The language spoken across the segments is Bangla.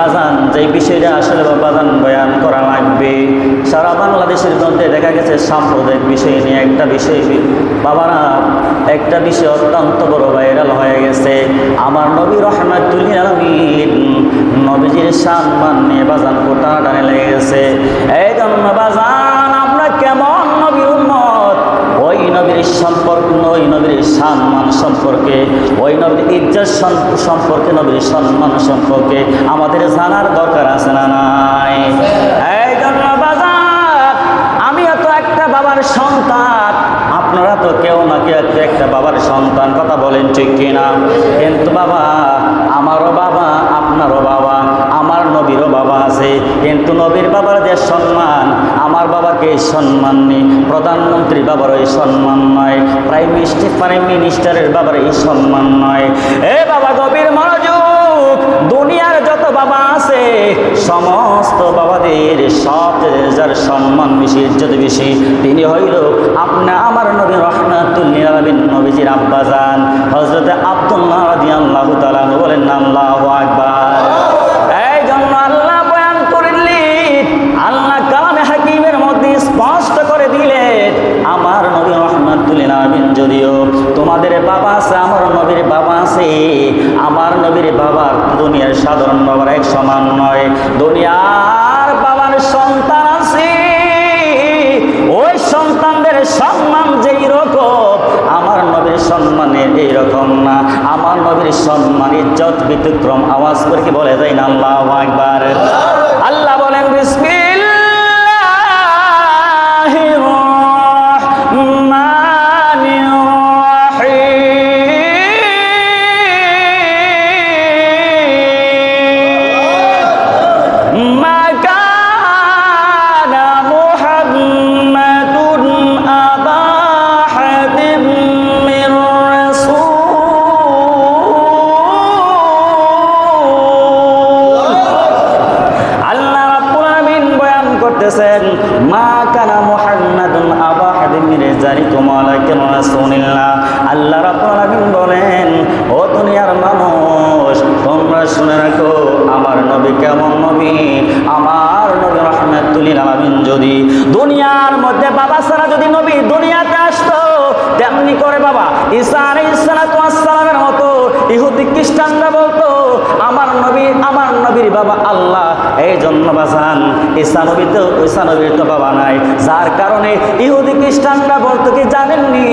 বাজান যে বিষয়টা আসলে বাজান বয়ান করা লাগবে, সারা বাংলাদেশের মধ্যে দেখা গেছে সাম্প্রদায়িক বিষয় নিয়ে একটা বিষয় বাবারা, একটা বিষয় অত্যন্ত বড় ভাইরাল হয়ে গেছে। আমার নবী রহমাতুল আলমিন নবীজির সম্মান নিয়ে বাজান কোটা টানে লেগে গেছে। এই জন্য বাজান আমরা কেমন নবীর উন্মত ওই নবীর সম্পর্ক, ওই নবীর সম্মান সম্পর্কে, ওই নবীর ইজ্জত সম- সম্পর্কে, নবীর সম্মান সম্পর্কে আমাদের জানার দরকার আছে না নাই? এই জন্য বাজার, আমিও তো একটা বাবার সন্তান। আপনারা তো কেউ না কেউ একটা বাবার সন্তান, কথা বলেন ঠিক কিনা? কিন্তু বাবা, আমারও বাবা, আপনারও বাবা, আমার নবীরও বাবা আছে। কিন্তু নবীর বাবার যে সম্মান আমার বাবাকে সম্মান নেই। প্রধানমন্ত্রী বাবার এই সম্মান নয়। প্রাইম মিনিস্টার, প্রাইম মিনিস্টারের বাবার এই সম্মান নয়। এ বাবা গভীর মনোযোগ, দুনিয়ার যত বাবা আছে, সমস্ত বাবাদের সব যার সম্মান বেশি, ইজ্জত বেশি, তিনি হইল আপনি আমার নবী রহমাতুল্লিল আলমিন, নবীজির আব্বাজান। হজরত আব্দুল্লাহ রাদিয়াল্লাহু তাআলা বলেন, আল্লাহু আকবার। যদিও তোমাদের বাবা আছে, আমার নবীর বাবা আছে, আমার নবীর বাবার দুনিয়ার সাধারণ বাবার এক সমান নয়। দুনিয়ার বাবার সন্তান আছে, ওই সন্তানদের সম্মান যেই রকম, আমার নবীর সম্মানের এই রকম না। আমার নবীর সম্মান, ইজ্জত, ব্যতিক্রম, আওয়াজ করে বলে যায় না আল্লাহ একবার আল্লাহ বলেন বিসমিল্লাহির যার কারণে ইহুদি খ্রিস্টানরা বলতো কি জানেননি।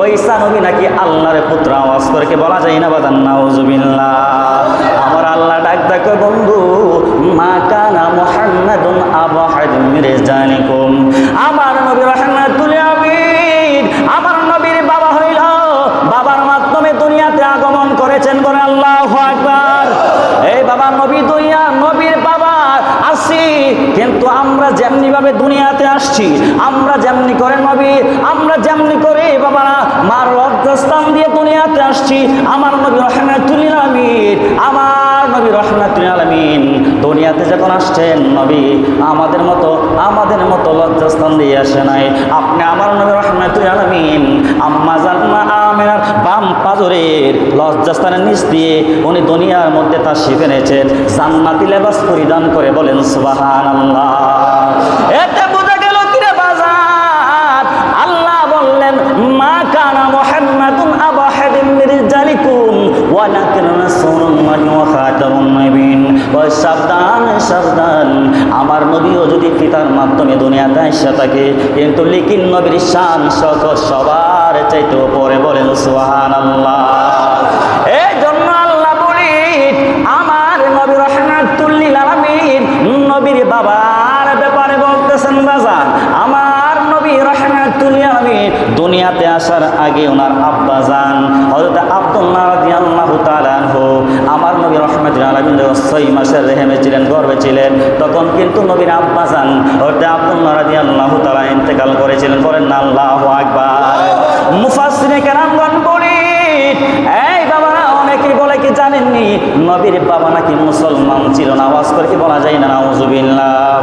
ওই ঈসা নবী নাকি আল্লাহর পুত্র, আওয়াজ করে বলা যায় না বাদান নাউজুবিল্লাহ। আমার আল্লাহ ডাক ডাকে বন্ধু, মা কানা মুহাম্মাদুন আবা হাদিম রিজালিকুম। আমার নবী রহমাতুল আমিন। আমার নবীর বাবা হইল, বাবার মাধ্যমে দুনিয়াতে আগমন করেছেন বলে আল্লাহ আকবার। এই বাবা নবী দুনিয়া, নবীর বাবা আসি। কিন্তু আমরা যেমনি ভাবে দুনিয়াতে আসছি, আমরা যেমনি করে নবী, আমরা যেমনি করে বাবারা, মার লজ্জাস্থান দিয়ে দুনিয়াতে আসছি, আমার নবী রহমাতুল আমিন আমার নবী রহমাতুল আলমিন দুনিয়াতে যখন আসছেন নবী, আমাদের মতো আমাদের মতো লজ্জাস্থান দিয়ে আসে নাই। আপনি আমার নবী রহমাতুল আলমিন, আম্মা জান্না আমেনার বাম পাজরের লজ্জাস্থানের নিচ দিয়ে উনি দুনিয়ার মধ্যে তা শিখে এনেছেন। জান্নাতি লেবাস পরিধান করে বলেন সুবাহান আল্লাহ এতে বোঝা গেল কিরে বাজার? আল্লাহ বললেন, মা কানা মুহাম্মাদুন আবা হাদিম মির রিজালিকুম ওয়ালাকিন সাবধান সাবধান। আমার নবীও যদি পিতার মাধ্যমে দুনিয়াতে আসা থাকে, কিন্তু লিখিন নবীর শান শকত সবার চাইতে পরে বলেন জন্য আল্লাহ আমার নবী নবী দুনিয়াতে আসার আগে ওনার আব্বা যান হযরত আব্দুল্লাহ তাআলা যখন ছয় মাসের রেহেমে ছিলেন গর্বে ছিলেন তখন কিন্তু নবীর আব্বা যান হযরত আব্দুল্লাহ রাদিয়াল্লাহু তাআলা ইন্তেকাল করেছিলেন। বলেন আল্লাহ আল্লাহু আকবার। মুফাসসিরে কেরামগণ বলি জানেননি? নবীর বাবা নাকি মুসলমান ছিল না? আওয়াজ করে কি বলা যায় না? নাউজুবিল্লাহ।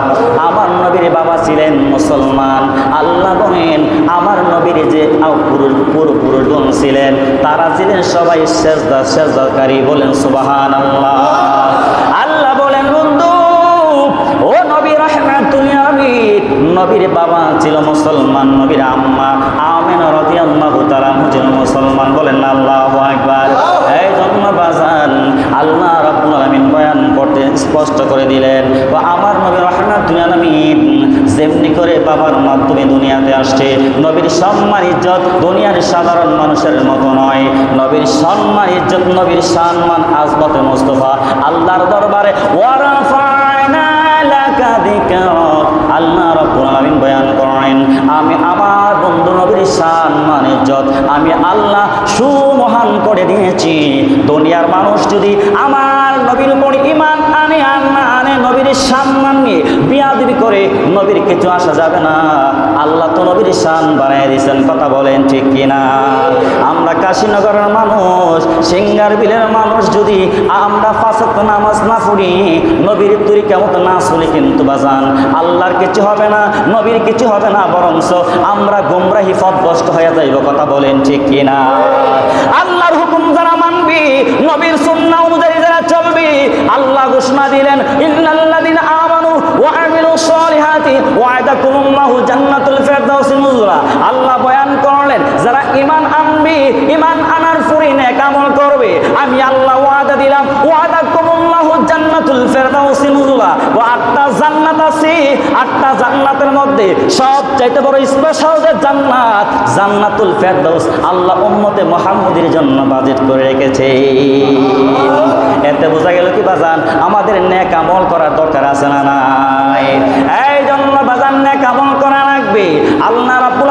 আমার নবীর বাবা ছিলেন মুসলমান। আল্লাহ বলেন, আমার নবীর যে পুরুষ পুরুষগণ ছিলেন, তারা ছিলেন সবাই সেজদা শেষদারকারী বলেন সুবাহান আল্লাহ আল্লাহ বলেন, বন্ধু, ও নবী আমি নবীর বাবা ছিল মুসলমান, নবীর আম্মা। দুনিয়াতে আসছে সম্মান, ইজ্জত দুনিয়ার সাধারণ মানুষের মতো নয়। নবীর সম্মান, ইজ্জত মুস্তফা আল্লাহর দরবারে ওয়ারাফায়না যিকরাক আল্লাহ রব্বুল আলামিন বয়ান করেন, আমি আমার বন্ধু নবীর সম্মান ইজ্জত, আমি আল্লাহ সুমহান করে দিয়েছি। দুনিয়ার মানুষ যদি আমার নবীর উপর ইমান আনে আর না আনে নবীর সম্মান নিয়ে বিয়াদিবি করে নবীর কিছু আসা যাবে না। আল্লাহ তো নবীর শান বানিয়ে দিয়েছেন, কথা বলেন ঠিক কিনা? আমরা কাশীনগরের মানুষ সিঙ্গার বিলের মানুষ যদি আমরা পাঁচক নামাজ না পড়ি, নবীর তরিকা মতো না শুনি কিন্তু বাজান, আল্লাহর কিছু হবে না, নবীর কিছু হবে না, বরঞ্চ আমরা গোমরাহি পথভ্রষ্ট হয়ে যাইব, কথা বলেন ঠিক কিনা? আল্লাহর হুকুম যারা মানবি, নবীর সুন্নাহ অনুযায়ী আল্লাহ ঘোষণা দিলেন ওয়া জান্নাতুল আল্লাহ বয়ান করলেন, যারা ইমান আনবি ইমান আনার পরে নেক আমল করবে। আমি আল্লাহ ওয়াদা দিলাম, ওয়াদাকুমুল্লাহু জান্নাতুল ফিরদাউসি নুজুলা। ও আটটা জান্নাত আছে আটটা মধ্যে সবচাইতে বড় স্পেশাল যে জান্নাত, জান্নাতুল ফেরদৌস আল্লাহ উম্মতে মোহাম্মদের জন্য বাজেট করে রেখেছে। এতে বোঝা গেল কি বাজান, আমাদের নেক আমল করার দরকার আছে না নাই? এই জন্য বাজান, নেক আমল করা লাগবে। আল্লাহ রাব্বুল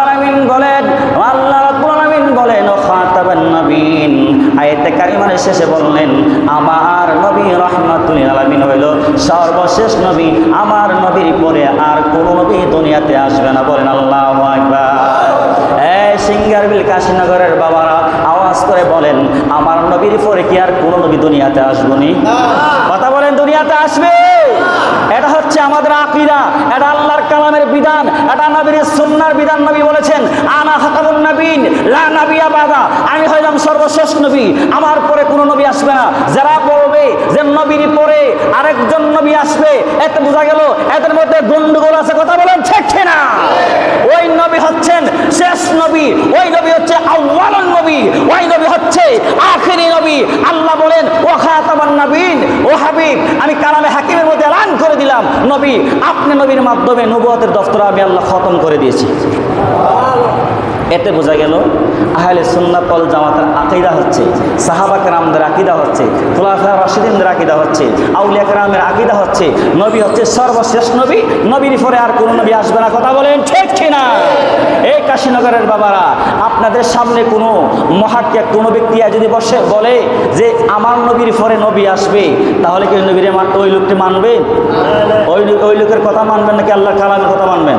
আয়াতে কারিমার শেষে বললেন আমার নবী রহমাতুল আলামিন হইল সর্বশেষ নবী। আমার নবীর পরে আর কোন নবী দুনিয়াতে আসবে না। বলেন আল্লাহ আকবার। এই সিঙ্গার কাশীনগরের বাবারা আওয়াজ করে বলেন আমার নবীর পরে কি আর কোন নবী দুনিয়াতে আসবনি কথা বলেন, দুনিয়াতে আসবে। এটা হচ্ছে আমাদের আকিরা এটা আল্লাহর কালামের বিধান, এটা নবীর সুন্নার বিধান। নবী বলেছেন, আনা হাকামুন নবীন লা নবিয়া বাদা। আমি হইলাম সর্বশেষ নবী, আমার পরে কোনো নবী আসবে না। যারা বলবে যে নবীর পরে আরেকজন নবী আসবে, এত বোঝা গেল এদের মধ্যে গন্ডগোল আছে, কথা বলেন ঠিক না ওই নবী হচ্ছেন শেষ নবী, ওই নবী হচ্ছে আউ্বালন নবী, ওই নবী হচ্ছে আখেরি নবী। আল্লাহ বলেন, ও খাতামান নবীন, ও হাবিব, আমি কালামে হাকিমের মধ্যে এলান করে দিলাম। নবী, আপনি নবীর মাধ্যমে নবুয়তের দফতর আমি আল্লাহ খতম করে দিয়েছি। এতে বোঝা গেল আহলে সুন্নাত ওয়াল জামাতের আকিদা হচ্ছে, সাহাবা কেরামদের আকিদা হচ্ছে, খুলাফা রাশিদিনদের আকিদা হচ্ছে, আউলিয়া কেরামের আকিদা হচ্ছে, নবী হচ্ছে সর্বশেষ নবী, নবীর পরে আর কোনো নবী আসবে না, কথা বলেন ঠিক কিনা? এই কাশীনগরের বাবারা, আপনাদের সামনে কোনো মহাক্কিয়া কোনো ব্যক্তি যদি বসে, বলে যে আমার নবীর পরে নবী আসবে, তাহলে কি নবীর ওই লোকটি মানবে? ওই ওই লোকের কথা মানবেন নাকি আল্লাহ কালামের কথা মানবেন?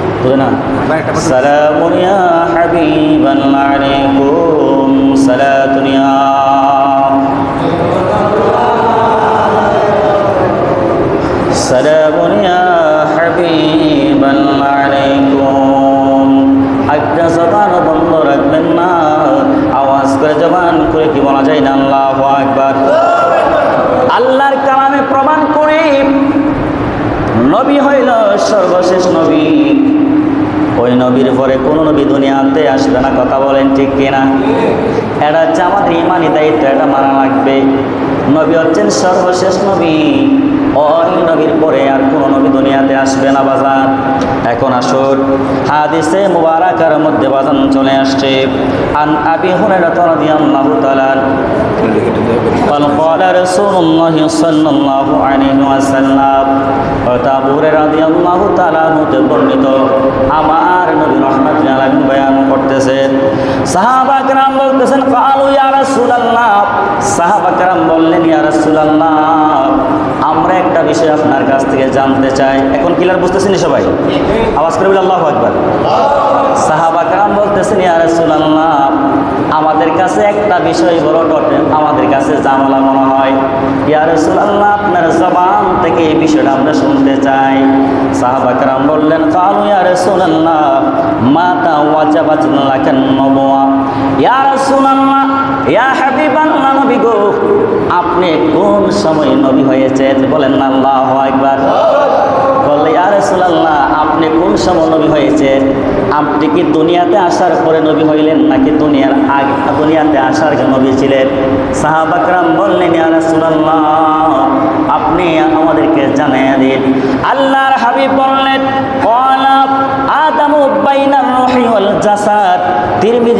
বুঝে না? সালামুন ইয়া হাবিবান আলাইকুম, সালাতুন ইয়া সালামুন ইয়া হাবিবান আলাইকুম। একটা রাখবেন না। আওয়াজ করে জবান করে কি বলা যায় না? আল্লাহু আকবার। আল্লাহর কালামে প্রমাণ করে নবী হইল সর্বশেষ নবী। ওই নবীর পরে কোন নবী দুনিয়াতে আসবে না, কথা বলেন ঠিক কিনা? এটা হচ্ছে আমাদের ইমানি দায়িত্ব, এটা মানা লাগবে। নবী হচ্ছেন সর্বশেষ নবী। ওই নবীর পরে আর কোন নবী দুনিয়াতে আসবে না বাজার এখন আসুন হাদিসে মুবারাকার মধ্যে বাজান চলে আসছে আন আবি হুরায়রা রাদিয়াল্লাহু তাআলা قال قال رسول الله صلى الله عليه وسلم তাবুরে রাদিয়াল্লাহু তাআলা হতে বর্ণিত আমার নবী রাহমাতুল্লাহ আলাইহি বয়ান করতেছেন সাহাবা کرام বলতেছেন قالوا ইয়া রাসূলুল্লাহ সাহাবা کرام বললেন ইয়া রাসূলুল্লাহ আমরা একটা বিষয় আপনার কাছ থেকে জানতে চাই। এখন কিলার বুঝতেছেন সবাই? আওয়াজ করে বলে, আল্লাহ একবার সাহাবা কারাম বলতেছেন, ইয়া রাসূলুল্লাহ, আমাদের কাছে একটা বিষয় বড় টটে আমাদের কাছে জামালা মনে হয়। ইয়া রাসূলুল্লাহ, আপনার জবান থেকে এই বিষয়টা আমরা শুনতে চাই। সাহাবা কারাম বললেন, কালু ইয়া রাসূলুল্লাহ, মাতা ওয়াজাবাত লাকান নবুয়া। ইয়া রাসূলুল্লাহ, ইয়া হাবিবাল্লাহ নবী গো আপনি কোন সময় নবী হয়েছেন? বলেন আল্লাহু আকবার। বললে রাসূলুল্লাহ, আপনি কোন সময় নবী হয়েছেন? আপনি কি দুনিয়াতে আসার পরে নবী হইলেন, নাকি দুনিয়ার আগে, দুনিয়াতে আসার নবী ছিলেন? সাহাবাকরাম বললেন রাসূলুল্লাহ, আপনি আমাদেরকে জানাইয়া দিন। আল্লাহর হাবিব বললেন ক্বালা আদামু ওয়াল জাসাদ।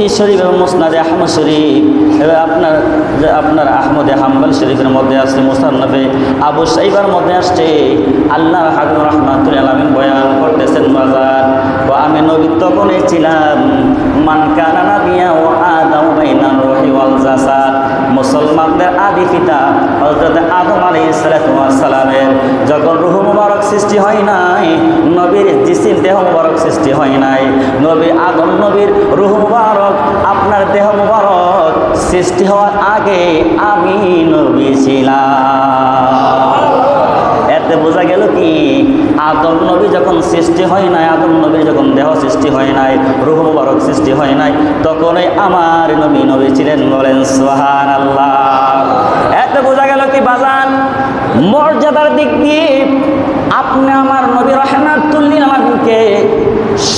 তিরমিজি শরীফ এবং মুসনাদে আহমদ শরীফ এবং আপনার আপনার আহমদে হাম্বাল শরীফের মধ্যে আসছে মুসান্নফে আবু সাইবার মধ্যে আসছে। আল্লাহ হাবিব রহমাতুল আলমিন বয়ান করতেছেন, বাজার, ও আমি নবী তখনই ছিলাম মানকানা বিয়া ও আদাম বাইনার রূহি ওয়াল জাসাদ। মুসলমানদের আদি পিতা হজরত আদম আলী সালামের যখন রুহ মুবারক সৃষ্টি হয় নাই, নবীর জিসিম দেহ মুবারক সৃষ্টি হয় নাই, নবী আদম নবীর রুহ মুবারক, আপনার দেহ মুবারক সৃষ্টি হওয়ার আগে আমি নবী ছিলাম। এতে বোঝা গেল কি, আদম নবী যখন সৃষ্টি হয় নাই, আদম নবীর যখন দেহ সৃষ্টি হয় নাই, রুহ মুবারক সৃষ্টি হয় নাই, তখনই আমার নবী নবী ছিলেন বলেন সোহান আল্লাহ এতে বোঝা গেল কি, বাজান, মর্যাদার দিক দিয়ে আপনি আমার নবী রহমাতুল্লিন আমাকে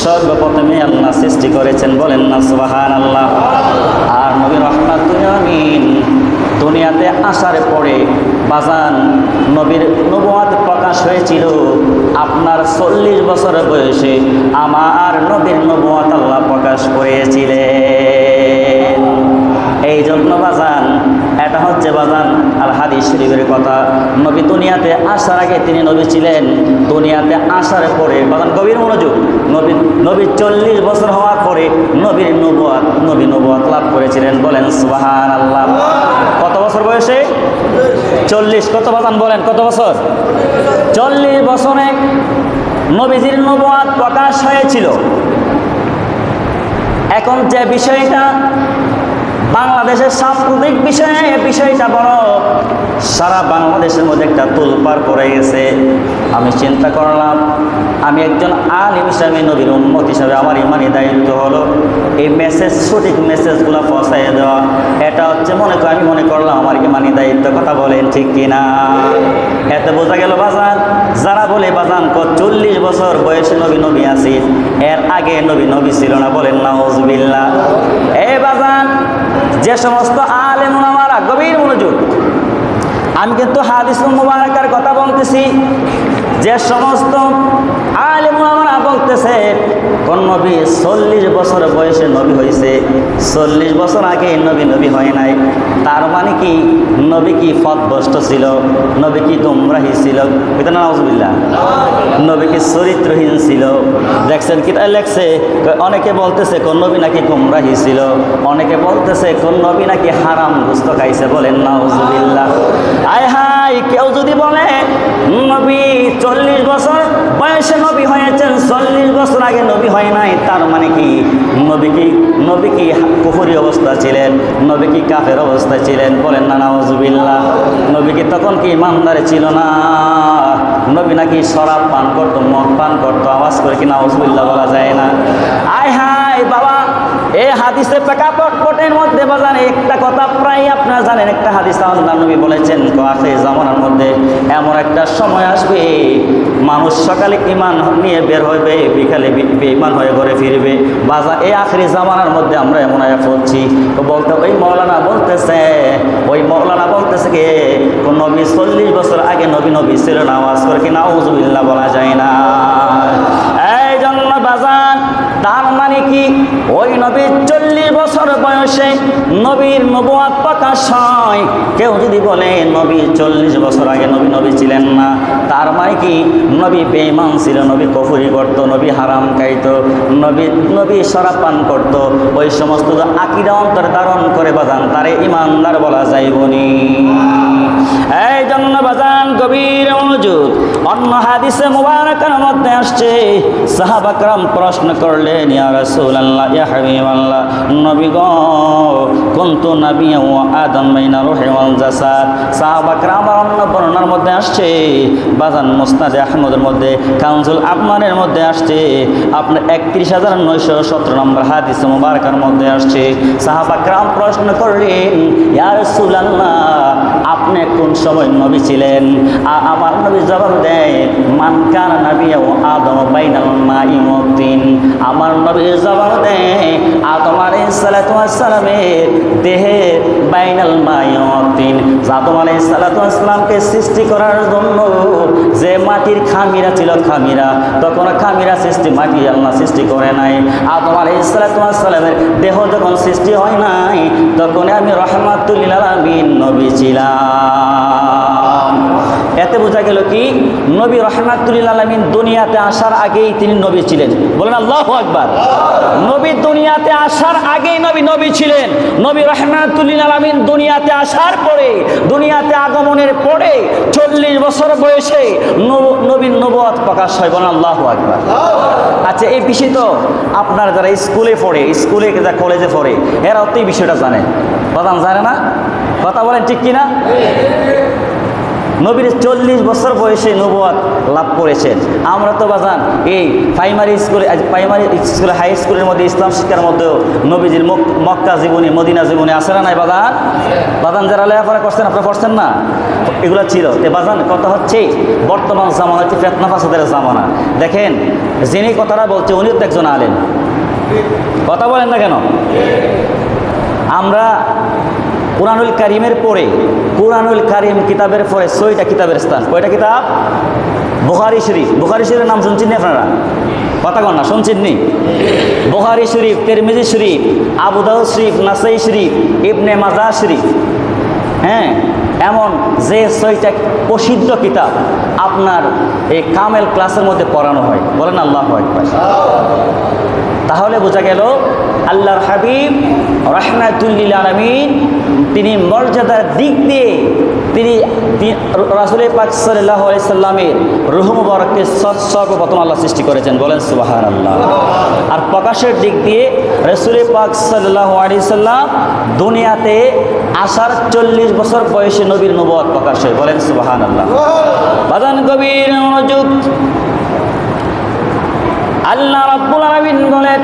সর্বপ্রথমে আল্লাহ সৃষ্টি করেছেন বলেন না সোহান আল্লাহ আর নবী রহমাতুল্লিন দুনিয়াতে আসার পরে বাজান নবীর নবাদ প্রকাশ হয়েছিল। আপনার চল্লিশ বছর বয়সে আমার নবীর নবাদ আল্লাহ প্রকাশ করেছিলেন। এই জন্য বাজান এটা হচ্ছে বাজান, আর হাদিস শরীফের কথা। নবী দুনিয়াতে আসার আগে তিনি নবী ছিলেন। দুনিয়াতে আসার পরে, বাজান, গভীর মনোযোগ। নবী নবী চল্লিশ বছর হওয়ার পরে নবীর নবুয়াত, নবী নবুয়াত লাভ করেছিলেন। বলেন সুবাহান আল্লাহ কত বছর বয়সে? চল্লিশ। কত বাজান বলেন, কত বছর? চল্লিশ বছরে নবীজির নবুয়াত প্রকাশ হয়েছিল। এখন যে বিষয়টা বাংলাদেশের সাম্প্রতিক বিষয়ে বিষয়টা বড়। সারা বাংলাদেশের মধ্যে একটা তোলপার পড়ে গেছে। আমি চিন্তা করলাম, আমি একজন আলিম হিসাবে, নবীর উম্মত হিসাবে আমার ইমানি দায়িত্ব হলো এই মেসেজ সঠিক মেসেজগুলো পৌঁছাইয়ে দেওয়া। এটা হচ্ছে মনে করি, আমি মনে করলাম আমার ইমানি দায়িত্ব, কথা বলেন ঠিক কিনা? এতে বোঝা গেল বাজান, যারা বলে, বাজান, ক চল্লিশ বছর বয়সে নবী নবী আছি, এর আগে নবী নবী ছিল না, বলেন না ওজবিল্লা এ বাজান যে সমস্ত আলেম আমারা গভীর মনোযোগ, আমি কিন্তু হাদিস মুবারকার কথা বলতেছি, যে সমস্ত আলেম আমরা বলতেছে কোন নবী চল্লিশ বছর বয়সে নবী হয়েছে চল্লিশ বছর আগে নবী নবী হয় নাই। তার মানে কি? নবী কি পথভ্রষ্ট ছিল? নবী কি গুমরাহি ছিল? বুঝতে না নবী কি চরিত্রহীন ছিল? দেখছেন কি? তাই লেখছে, অনেকে বলতেছে, কোন নবী নাকি গুমরাহি ছিল? অনেকে বলতেছে, কোন নবী নাকি হারাম গুস্ত খাইছে? বলেন নাউজুবিল্লাহ। আয় হাই কেউ যদি বলে, নবী চল্লিশ বছর বয়সে নবী হয়েছেন, চল্লিশ বছর আগে নবী হয় নাই, তার মানে কি? নবী কি নবী কি কুফুরি অবস্থা ছিলেন? নবী কি কাফের অবস্থা ছিলেন? বলেন না নজুবিল্লা নবী কি তখন কি ইমানদার ছিল না? নবী নাকি শরাব পান করতো, মদ পান করতো, আওয়াজ করে কি নাওজুবিল্লাহ বলা যায় না? আয় হায় বাবা এই হাদিসে প্রেক্ষাপট পটের মধ্যে বাজান একটা কথা প্রায় আপনারা জানেন, একটা হাদিস আল্লাহ নবী বলেছেন আখে জামানার মধ্যে এমন একটা সময় আসবে, মানুষ সকালে ইমান নিয়ে বের হবে বিকালে বেঈমান হয়ে ঘরে ফিরবে। বাজার এই আখরি জামানার মধ্যে আমরা এমন আয়া পড়ছি, তো বলতে, ওই মৌলানা বলতেছে, ওই মৌলানা বলতেছে কে কোন নবী চল্লিশ বছর আগে নবী নবী ছিল না, আওয়াজ করে কি নাউজুবিল্লাহ বলা যায় না এই জন্য বাজান তার মানে কি ওই নবী চল্লিশ বছর বয়স নবীর নবুয়াত প্রকাশ হয় কেউ যদি বলে, নবী চল্লিশ বছর আগে নবী নবী ছিলেন না। তার মানে কি? নবী বেঈমান ছিল, নবী কফুরি করত, নবী হারাম খাইত, নবী নবী শরাব পান করত। ওই সমস্ত আকিদা অন্তরে ধারণ করে বাজান, তারে ইমানদার বলা যাইবনি। এই জন্য বাজান গভীর মনোযোগ, অন্য হাদিসে মুবারকের মধ্যে আসছে, সাহাবাকরাম প্রশ্ন করলেন, ইয়া রাসূলুল্লাহ ইয়া হাবিবাল্লাহ। নবী গো, কুনতু নাবিয়্যা ওয়া আদম বাইনা রূহি ওয়াল জাসাদ। সাহাবাকরাম আর অন্য বর্ণনার মধ্যে আসছে, বাজান মুসনাদে আহমদের মধ্যে, কাউন্সিল আবমানের মধ্যে আসছে, আপনার একত্রিশ হাজার নয়শো সতেরো নম্বর হাদিসে মুবারকের মধ্যে আসছে। সাহাবাকরাম প্রশ্ন করলেন, ইয়া রাসূলুল্লাহ, আপনি কোন সময় নবী ছিলেন? আমার নবী জবাব দেয়, মান কান নবী ও আদম বাইনাল মাই মুতিন আমার নবী দেয় আদম আলাইহিস সালাতু ওয়াস সালামের দেহে বাইনাল মাই মুতিন আদম আলাইহিস সালাতু সৃষ্টি করার জন্য যে মাটির খামিরা ছিল খামিরা, তখন খামিরা সৃষ্টি মাটি আল্লাহ সৃষ্টি করে নাই। আদম আলাইহিস সালাতু ওয়াস সালামের দেহ যখন সৃষ্টি হয় নাই তখন আমি রহমাতুল্লিল আলামিন নবী ছিলাম। এতে বোঝা গেল কি? নবী রহমাতুল্লিল আলমিন দুনিয়াতে আসার আগেই তিনি নবী ছিলেন। বলেন আল্লাহ আকবার। নবী দুনিয়াতে আসার আগেই নবী নবী ছিলেন। নবী রহমাতুল্লিল আলমিন দুনিয়াতে আসার পরে, দুনিয়াতে আগমনের পরে চল্লিশ বছর বয়সে নব- নবীর নবত প্রকাশ হয়। বলেন আল্লাহ আকবার। আচ্ছা এই বিষয় তো আপনার যারা স্কুলে পড়ে, স্কুলে যা কলেজে পড়ে, এরা তো এই বিষয়টা জানে। কথা জানে না? কথা বলেন ঠিক কিনা? নবীর চল্লিশ বছর বয়সে নবুয়াত লাভ করেছেন আমরা তো বাজান এই প্রাইমারি স্কুলে প্রাইমারি স্কুলে হাই স্কুলের মধ্যে ইসলাম শিক্ষার মধ্যেও নবীজির মক্কা জীবনী, মদিনা জীবনী আছে না নাই বাজান? বাজান, যারা লেখাপড়া করছেন, আপনারা করছেন না? এগুলো ছিল। এ বাজান, কথা হচ্ছে, বর্তমান জামানা হচ্ছে ফেতনা ফাসাদের জামানা। দেখেন, যিনি কথাটা বলছে উনিও তো একজন আলেন কথা বলেন না কেন? আমরা কোরআনুল কারিমের পরে, কোরআনুল কারিম কিতাবের পরে ছয়টা কিতাবের স্থান। কয়টা কিতাব? বুখারি শরীফ। বুখারি শরীফের নাম শুনছেন নি আপনারা? কথা কন না, শুনছেন নি? বুখারি শরীফ, তেরমিজি শরীফ আবুদাউ শরীফ, নাসাই শরীফ, ইবনে মাজা শরীফ। হ্যাঁ এমন যে ছয়টা প্রসিদ্ধ কিতাব আপনার এই কামেল ক্লাসের মধ্যে পড়ানো হয়। বলেন আল্লাহ তাহলে বোঝা গেল আল্লাহর হাবিব রহমাতুল্লিল আলমিন তিনি মর্যাদার দিক দিয়ে তিনি রাসুল পাক সাল্লাহ সাল্লামের রুহ মুবারককে সর্বপ্রথম আল্লাহ সৃষ্টি করেছেন। বলেন সুবাহান আল্লাহ আর প্রকাশের দিক দিয়ে রসুল পাক সাল্লাহ আলি সাল্লাম দুনিয়াতে আসার চল্লিশ বছর বয়সে নবীর নবদ প্রকাশ হয়। বলেন সুবাহান আল্লাহ বাদান কবির মনোযোগ। আল্লাহ রাব্বুল আলামিন বলেন,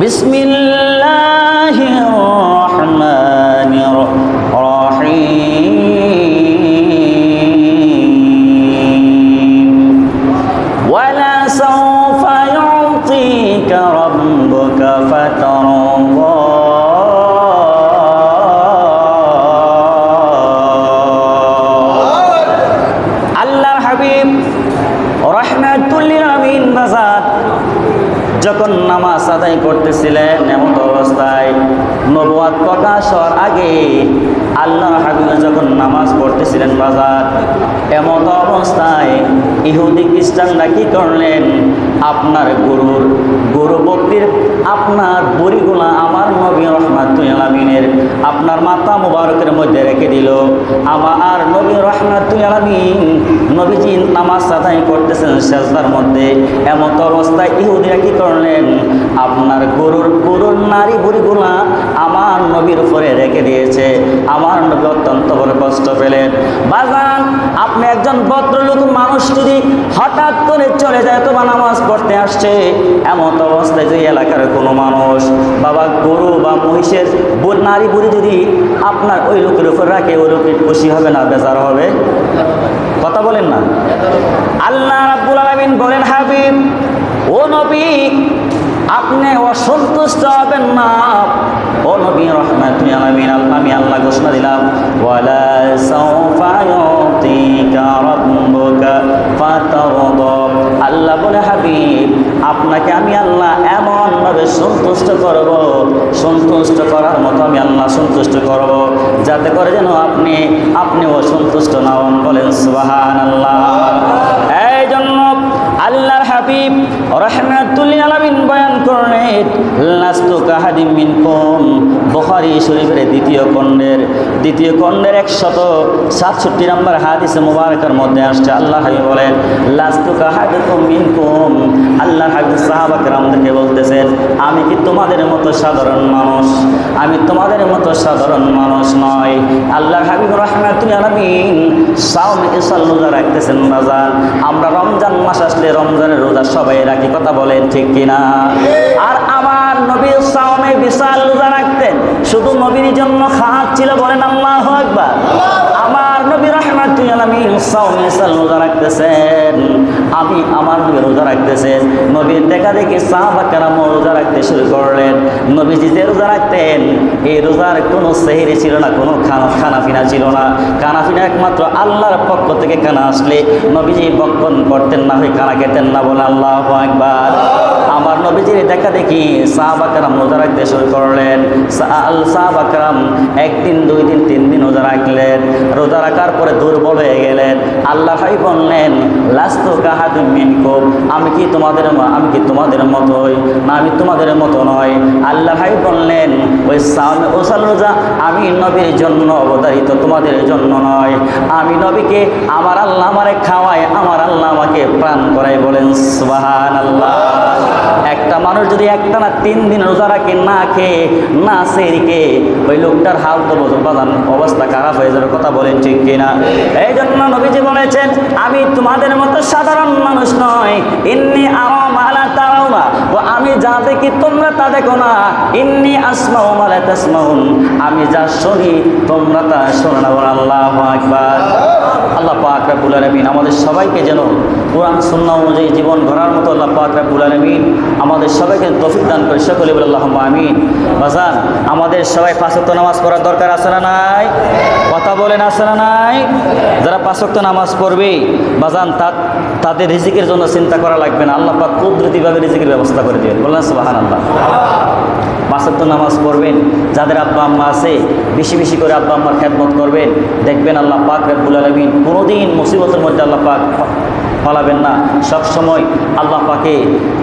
বিসমিল্লাহির রহমানির রহিম। করতেছিলেন নবুয়াত প্রকাশ হওয়ার আগে আল্লাহ হাবিব যখন নামাজ পড়তেছিলেন বাজার এমন অবস্থায় ইহুদি খ্রিস্টানরা কি করলেন? আপনার গরুর গরু বক্তির আপনার বড়িগুলা আমার নবী রহমাতুল আলমিনের আপনার মাতা মুবারকের মধ্যে রেখে দিল। আমার নবী রহমাতুল আলমিন নবীজি নামাজ আদায় করতেছেন সেজদার মধ্যে। এমত অবস্থায় ইহুদিরা কি করলেন? আপনার গরুর গরুর নারী বুড়িগুলা আমার নবীর উপরে রেখে দিয়েছে। আমার নবী অত্যন্ত বড় কষ্ট পেলেন। বাজান, আপনি একজন ভদ্রলোক মানুষ যদি হঠাৎ করে চলে যায় তোমার নামাজ পড়তে আসছে এমন অবস্থায় যে এলাকার কোনো মানুষ, বাবা গরু বা মহিষের নারী বুড়ি যদি আপনার ওই লোকের উপর রাখে, ওই লোকের খুশি হবে না, বেজার হবে? কথা বলেন না। আল্লাহ রাব্বুল আলামিন বলেন, হাবিব, ও নবী আপনি অসন্তুষ্ট হবেন না। ও নবী আমি আল্লাহ ঘোষণা দিলাম। বলে, হাবিব, আপনাকে আমি আল্লাহ এমনভাবে সন্তুষ্ট করব, সন্তুষ্ট করার মতো আমি আল্লাহ সন্তুষ্ট করব, যাতে করে যেন আপনি, আপনিও সন্তুষ্ট না হন বলেন সুবাহান আল্লাহ এই হাবিব রহমাতুল্লিল আলামিন বয়ান করলেন, লাস্তু কাহাদিম মিনকুম, বুখারী শরীফের দ্বিতীয় খণ্ডের দ্বিতীয় খণ্ডের একশত সাতষট্টি নম্বর হাদিসে মুবারকের মধ্যে আসছে, আল্লাহ হাবিব বলেন, লাস্তু কাহাদিকুম মিনকুম। আল্লাহর হাবিব সাহাবাকে আমাদেরকে বলতেছেন, আমি কি তোমাদের মতো সাধারণ মানুষ? আমি তোমাদের মতো সাধারণ মানুষ নয়। আল্লাহ হাবিব রহমাতুল্লিল আলামিন সাওমে ইসাল রোজা রাখতেছেন বাজার। আমরা রমজান মাস আসলে রমজানের রোজা সবাই রাখি কথা বলেন ঠিক কিনা? আর আমার নবীর সাওমে বিশাল রোজা রাখতেন। শুধু নবীর জন্য খাহাত ছিল বলেন আল্লাহ একবার আমার নবী রহমাতুল আলামিন সাওমে বিশাল রোজা রাখতেছেন। আমি আমার রোজা রাখতেছেন নবীর দেখা দেখি সাহাবা কেরাম রোজা রাখতে শুরু করলেন। নবীজি যে রোজা রাখতেন, এই রোজার কোনো সেহেরি ছিল না, কোনো খানা খানাফিনা ছিল না। খানাফিনা একমাত্র আল্লাহর পক্ষ থেকে কানা আসলে নবীজি বক্ষণ করতেন না, হয়ে কানা খেতেন না বলে আল্লাহ একবার আমার নবীজির দেখা দেখি সাহাবাকারাম রোজা রাখতে শুরু করলেন। আল সাহাবাকারাম একদিন, দুই দিন, তিন দিন রোজা রাখলেন। রোজা রাখার পরে দুর্বল হয়ে গেলেন। আল্লাহ বললেন লাস্ত কাহাদু মিনকুম, আমি কি তোমাদের আমি কি তোমাদের মতোই? না, আমি তোমাদের মতো নয়। আল্লাহ ভাই বললেন, ওই সামনে ওসাল রোজা আমি নবীর জন্য অবতারিত তোমাদের জন্য নয়। আমি নবীকে, আমার আল্লাহ আমারে খাওয়ায়, আমার আল্লাহ আমাকে প্রাণ করায় বলেন সুবাহান আল্লাহ একটা মানুষ যদি একটা না তিন দিন রোজা রাখে, না খেয়ে, না সেরিকে, ওই লোকটার হাল তো বাদান অবস্থা খারাপ হয়ে যাবে, কথা বলেন ঠিক কিনা? এই জন্য নবীজি বলেছেন, আমি তোমাদের মতো সাধারণ মানুষ নয় এমনি আমার মালা তারাও না আমি যা দেখি তোমরা তা দেখো না। ইন্নি আসমাও মালা তাসমাউন আমি যা শুনি, তোমরা তা শোনো না। আল্লাহু আকবার। আল্লাহ পাক রাব্বুল আলামিন আমাদের সবাইকে যেন কোরআন, সুন্নাহ অনুযায়ী জীবন গড়ার মতো আল্লাহ পাক রাব্বুল আলামিন আমাদের সবাইকে তৌফিক দান করে। সকলে বলে আল্লাহুম্মা আমিন। বাজান, আমাদের সবাই পাঁচ ওয়াক্ত নামাজ পড়ার দরকার আছে না নাই? কথা বলেন, আছে না নাই? যারা পাঁচ ওয়াক্ত নামাজ পড়বে, বাজান তাদের রিজিকের জন্য চিন্তা করা লাগবে না। আল্লাহ পাক কুদরতিভাবে রিজিকের ব্যবস্থা করে দেবেন। বললেন সুবহানাল্লাহ। পাঁচত্ব নামাজ পড়বেন, যাদের আব্বা আম্মা আছে, বেশি বেশি করে আব্বা আম্মার খেদমত করবেন। দেখবেন আল্লাহ পাক রব্বুল আলমিন কোনোদিন মুসিবতের মধ্যে আল্লাহ পাক ফলাবেন না। সব সময় আল্লাহ পাকে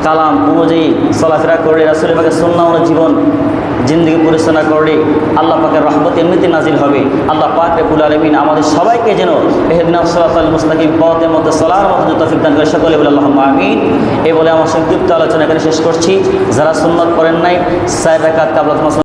কালাম অনুযায়ী চলাফেরা করে রাসুল পাকে সন্না জীবন জিন্দগি পরিচালনা করলে আল্লাহ পাকের রহমত এমনিতে নাজিল হবে। আল্লাহ পাক রেবুল আলমিন আমাদের সবাইকে যেন এহদিন সাল মুস্তাকিম পথের মধ্যে সলার মধ্যে তফিক দান করে সকলে বলে আল্লাহ আমিন। এ বলে আমার সংক্ষিপ্ত আলোচনা এখানে শেষ করছি। যারা সুন্নত করেন নাই সাহেব একাত কাবলাত